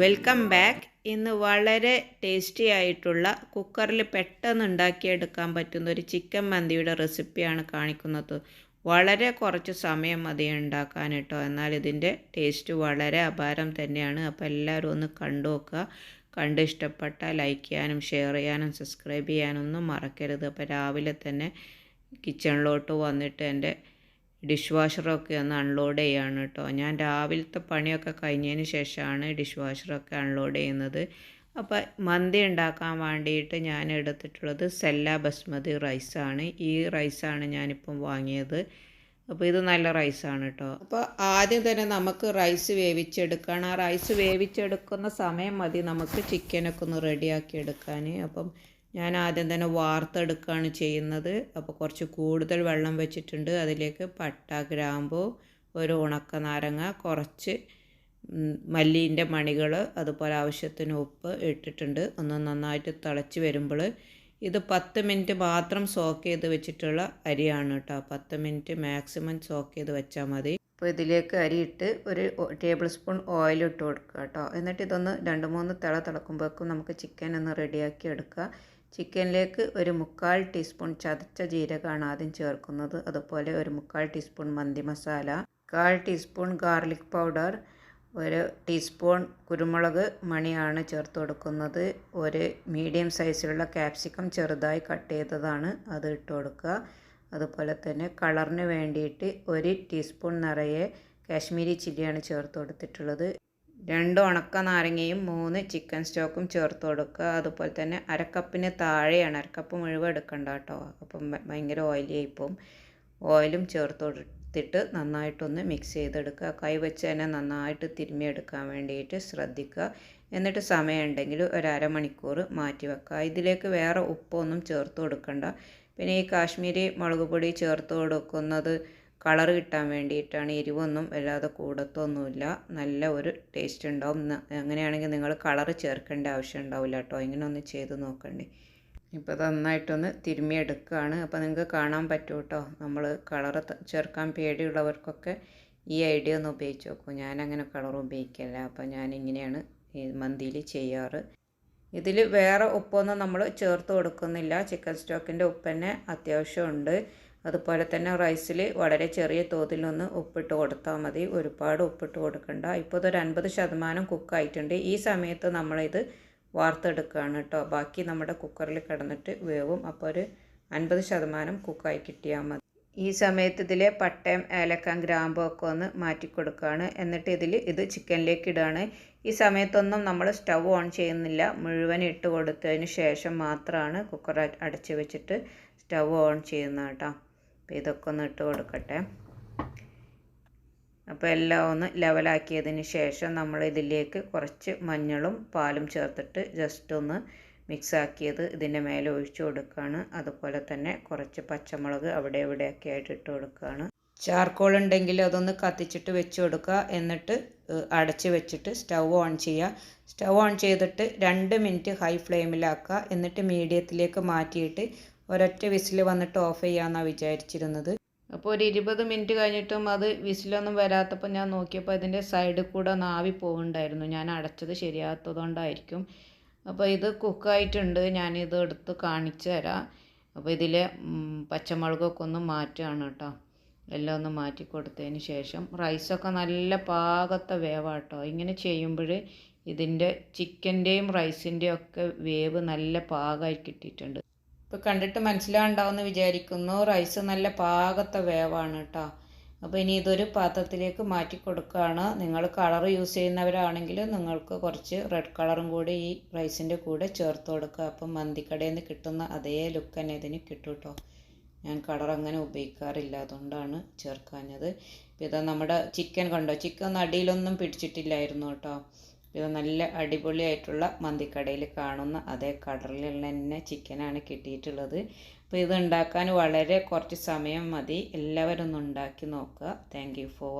Welcome back ഇന്ന് വളരെ tasty ആയിട്ടുള്ള കുക്കറിൽ പെട്ടെന്ന് ഉണ്ടാക്കിയെടുക്കാൻ പറ്റുന്ന ഒരു ചിക്കൻ മന്തിയുടെ റെസിപ്പിയാണ് കാണിക്കുന്നത്. വളരെ കുറച്ച് സമയം മതി ഉണ്ടാക്കാൻ കേട്ടോ. എന്നാൽ ഇതിന്റെ ടേസ്റ്റ് വളരെ അപാരം തന്നെയാണ്. അപ്പോൾ എല്ലാവരും ഒന്ന് കണ്ടു നോക്കുക. കണ്ട് ഇഷ്ടപ്പെട്ടാൽ ലൈക്ക് ചെയ്യാനും ഷെയർ ചെയ്യാനും സബ്സ്ക്രൈബ് ചെയ്യാനൊന്നും മറക്കരുത്. അപ്പോൾ രാവിലെ തന്നെ കിച്ചണിലോട്ട് വന്നിട്ട് എന്റെ ഡിഷ് വാഷറൊക്കെ ഒന്ന് അൺലോഡ് ചെയ്യാണ് കേട്ടോ. ഞാൻ രാവിലത്തെ പണിയൊക്കെ കഴിഞ്ഞതിന് ശേഷമാണ് ഡിഷ് വാഷറൊക്കെ അൺലോഡ് ചെയ്യുന്നത്. അപ്പോൾ മന്തി ഉണ്ടാക്കാൻ വേണ്ടിയിട്ട് ഞാൻ എടുത്തിട്ടുള്ളത് സെല്ല ബസ്മതി റൈസാണ്. ഈ റൈസാണ് ഞാനിപ്പം വാങ്ങിയത്. അപ്പോൾ ഇത് നല്ല റൈസാണ് കേട്ടോ അപ്പോൾ ആദ്യം തന്നെ നമുക്ക് റൈസ് വേവിച്ചെടുക്കണം. ആ റൈസ് വേവിച്ചെടുക്കുന്ന സമയം മതി നമുക്ക് ചിക്കനൊക്കെ ഒന്ന് റെഡിയാക്കി എടുക്കാൻ അപ്പം ഞാൻ ആദ്യം തന്നെ വാർത്തെടുക്കുകയാണ് ചെയ്യുന്നത്. അപ്പോൾ കുറച്ച് കൂടുതൽ വെള്ളം വെച്ചിട്ടുണ്ട്. അതിലേക്ക് പട്ട ഗ്രാമ്പു ഒരു ഉണക്ക നാരങ്ങ കുറച്ച് മല്ലീന്റെ മണികൾ അതുപോലെ ആവശ്യത്തിന് ഉപ്പ് ഇട്ടിട്ടുണ്ട്. ഒന്ന് നന്നായിട്ട് തിളച്ച് വരുമ്പോൾ ഇത് പത്ത് മിനിറ്റ് മാത്രം സോക്ക് ചെയ്ത് വെച്ചിട്ടുള്ള അരിയാണ് കേട്ടോ. പത്ത് മിനിറ്റ് മാക്സിമം സോക്ക് ചെയ്ത് വെച്ചാൽ മതി. അപ്പോൾ ഇതിലേക്ക് അരിയിട്ട് ഒരു ടേബിൾ സ്പൂൺ ഓയിൽ ഇട്ട് കൊടുക്കുക കേട്ടോ. എന്നിട്ട് ഇതൊന്ന് രണ്ട് മൂന്ന് തിള തിളക്കുമ്പോഴേക്കും നമുക്ക് ചിക്കൻ ഒന്ന് റെഡിയാക്കി എടുക്കുക. ചിക്കനിലേക്ക് ഒരു മുക്കാൽ ടീസ്പൂൺ ചതച്ച ജീരകമാണ് ആദ്യം ചേർക്കുന്നത്. അതുപോലെ ഒരു മുക്കാൽ ടീസ്പൂൺ മന്തി മസാല കാൽ ടീസ്പൂൺ ഗാർലിക് പൗഡർ ഒരു ടീസ്പൂൺ കുരുമുളക് മണിയാണ് ചേർത്ത് കൊടുക്കുന്നത്. ഒരു മീഡിയം സൈസിലുള്ള ക്യാപ്സിക്കം ചെറുതായി കട്ട് ചെയ്തതാണ് അത് ഇട്ട് കൊടുക്കുക. അതുപോലെ തന്നെ കളറിന് വേണ്ടിയിട്ട് ഒരു ടീസ്പൂൺ നിറയെ കാശ്മീരി ചില്ലിയാണ് ചേർത്ത് കൊടുത്തിട്ടുള്ളത്. രണ്ട് ഉണക്ക നാരങ്ങയും മൂന്ന് ചിക്കൻ സ്റ്റോക്കും ചേർത്ത് കൊടുക്കുക. അതുപോലെ തന്നെ അരക്കപ്പിന് താഴെയാണ്. അരക്കപ്പ് മുഴുവൻ എടുക്കണ്ട കേട്ടോ. അപ്പം ഭയങ്കര ഓയിലി ആയിപ്പോവും ഓയിലും ചേർത്ത് കൊടുത്തിട്ട് നന്നായിട്ടൊന്ന് മിക്സ് ചെയ്തെടുക്കുക. കൈ തന്നെ നന്നായിട്ട് തിരുമ്മിയെടുക്കാൻ വേണ്ടിയിട്ട് ശ്രദ്ധിക്കുക. എന്നിട്ട് സമയമുണ്ടെങ്കിൽ ഒരു അരമണിക്കൂർ മാറ്റി വെക്കുക. ഇതിലേക്ക് വേറെ ഉപ്പൊന്നും ചേർത്ത് കൊടുക്കണ്ട. പിന്നെ ഈ കാശ്മീരി മുളക് പൊടി ചേർത്ത് കൊടുക്കുന്നത് കളർ കിട്ടാൻ വേണ്ടിയിട്ടാണ്. എരിവൊന്നും വല്ലാതെ കൂടത്തൊന്നുമില്ല. നല്ല ഒരു ടേസ്റ്റ് ഉണ്ടാവും. അങ്ങനെയാണെങ്കിൽ നിങ്ങൾ കളർ ചേർക്കേണ്ട ആവശ്യം ഉണ്ടാവില്ല കേട്ടോ. ഇങ്ങനെ ഒന്ന് ചെയ്ത് നോക്കണ്ടേ. ഇപ്പോൾ നന്നായിട്ടൊന്ന് തിരുമ്മിയെടുക്കുകയാണ് അപ്പോൾ നിങ്ങൾക്ക് കാണാൻ പറ്റും കേട്ടോ നമ്മൾ കളർ ചേർക്കാൻ പേടിയുള്ളവർക്കൊക്കെ ഈ ഐഡിയ ഒന്ന് ഉപയോഗിച്ച് നോക്കും. ഞാനങ്ങനെ കളർ ഉപയോഗിക്കില്ല അപ്പോൾ ഞാനിങ്ങനെയാണ് ഈ മന്തിയിൽ ചെയ്യാറ്. ഇതിൽ വേറെ ഉപ്പൊന്നും നമ്മൾ ചേർത്ത് കൊടുക്കുന്നില്ല. ചിക്കൻ സ്റ്റോക്കിന്റെ ഉപ്പ് തന്നെ അത്യാവശ്യമുണ്ട്. അതുപോലെ തന്നെ റൈസിൽ വളരെ ചെറിയ തോതിലൊന്ന് ഉപ്പിട്ട് കൊടുത്താൽ മതി. ഒരുപാട് ഉപ്പിട്ട് കൊടുക്കണ്ട. ഇപ്പോൾ ഇതൊരു അൻപത് ശതമാനം കുക്കായിട്ടുണ്ട്. ഈ സമയത്ത് നമ്മളിത് വാർത്തെടുക്കുകയാണ് കേട്ടോ. ബാക്കി നമ്മുടെ കുക്കറിൽ കിടന്നിട്ട് വേവും. അപ്പോൾ ഒരു അൻപത് ശതമാനം കുക്കായി കിട്ടിയാൽ മതി. ഈ സമയത്ത് ഇതിലെ പട്ടയം ഏലക്കം ഗ്രാമ്പും ഒക്കെ ഒന്ന് മാറ്റി കൊടുക്കുകയാണ്. എന്നിട്ട് ഇതിൽ ഇത് ചിക്കനിലേക്ക് ഇടുകയാണ്. ഈ സമയത്തൊന്നും നമ്മൾ സ്റ്റൗ ഓൺ ചെയ്യുന്നില്ല. മുഴുവൻ ഇട്ട് കൊടുത്തതിന് ശേഷം മാത്രമാണ് കുക്കർ അടച്ച് വെച്ചിട്ട് സ്റ്റൗ ഓൺ ചെയ്യുന്നത് കേട്ടോ. അപ്പോൾ ഇതൊക്കെ ഒന്ന് ഇട്ട് കൊടുക്കട്ടെ. അപ്പോൾ എല്ലാം ഒന്ന് ലെവലാക്കിയതിന് ശേഷം നമ്മൾ ഇതിലേക്ക് കുറച്ച് മഞ്ഞളും പാലും ചേർത്തിട്ട് ജസ്റ്റ് ഒന്ന് മിക്സ് ആക്കിയത് ഇതിന്റെ മേലെ ഒഴിച്ചു കൊടുക്കുകയാണ്. അതുപോലെ തന്നെ കുറച്ച് പച്ചമുളക് അവിടെ ഇവിടെയൊക്കെ ആയിട്ട് ഇട്ട് കൊടുക്കുകയാണ്. ചാർക്കോൾ ഉണ്ടെങ്കിൽ അതൊന്ന് കത്തിച്ചിട്ട് വെച്ച് കൊടുക്കുക. എന്നിട്ട് അടച്ച് വെച്ചിട്ട് സ്റ്റൗ ഓൺ ചെയ്യുക. സ്റ്റൗ ഓൺ ചെയ്തിട്ട് രണ്ട് മിനിറ്റ് ഹൈ ഫ്ലെയിമിലാക്കുക. എന്നിട്ട് മീഡിയത്തിലേക്ക് മാറ്റിയിട്ട് ഒരൊറ്റ വിസിൽ വന്നിട്ട് ഓഫ് ചെയ്യാമെന്നാണ് വിചാരിച്ചിരുന്നത്. അപ്പോൾ ഒരു ഇരുപത് മിനിറ്റ് കഴിഞ്ഞിട്ടും അത് വിസിലൊന്നും വരാത്തപ്പോൾ ഞാൻ നോക്കിയപ്പോൾ അതിന്റെ സൈഡിൽ കൂടെ നാവി പോകുന്നുണ്ടായിരുന്നു ഞാൻ അടച്ചത് ശരിയാത്തതുകൊണ്ടായിരിക്കും. അപ്പോൾ ഇത് കുക്കായിട്ടുണ്ട് ഞാനിത് എടുത്ത് കാണിച്ചു തരാം. അപ്പോൾ ഇതിലെ പച്ചമുളകൊക്കെ ഒന്ന് മാറ്റുകയാണ് കേട്ടോ. എല്ലാം ഒന്ന് മാറ്റി കൊടുത്തതിന് ശേഷം റൈസൊക്കെ നല്ല പാകത്തെ വേവാട്ടോ. ഇങ്ങനെ ചെയ്യുമ്പോൾ ഇതിന്റെ ചിക്കന്റെയും റൈസിന്റെയും ഒക്കെ വേവ് നല്ല പാകമായി കിട്ടിയിട്ടുണ്ട്. ഇപ്പോൾ കണ്ടിട്ട് മനസ്സിലാണ്ടാവുമെന്ന് വിചാരിക്കുന്നു. റൈസ് നല്ല പാകത്തെ വേവാണ് കേട്ടോ അപ്പോൾ ഇനി ഇതൊരു പാത്രത്തിലേക്ക് മാറ്റി കൊടുക്കുകയാണ് നിങ്ങൾ കളർ യൂസ് ചെയ്യുന്നവരാണെങ്കിൽ നിങ്ങൾക്ക് കുറച്ച് റെഡ് കളറും കൂടി ഈ റൈസിന്റെ കൂടെ ചേർത്ത് കൊടുക്കുക. അപ്പം മന്തിക്കടയിൽ നിന്ന് കിട്ടുന്ന അതേ ലുക്ക് തന്നെ ഇതിന് കിട്ടും കേട്ടോ ഞാൻ കളർ അങ്ങനെ ഉപയോഗിക്കാറില്ല. അതുകൊണ്ടാണ് ചേർക്കാഞ്ഞത്. ഇതാ നമ്മുടെ ചിക്കൻ കണ്ടോ? ചിക്കൻ അടിയിലൊന്നും പിടിച്ചിട്ടില്ലായിരുന്നു കേട്ടോ ഇത് നല്ല അടിപൊളിയായിട്ടുള്ള മന്തിക്കടയിൽ കാണുന്ന അതേ കളറിലുള്ള തന്നെ ചിക്കനാണ് കിട്ടിയിട്ടുള്ളത്. അപ്പോൾ ഇത് ഉണ്ടാക്കാൻ വളരെ കുറച്ച് സമയം മതി. എല്ലാവരും ഒന്ന് ഉണ്ടാക്കി നോക്കുക. Thank for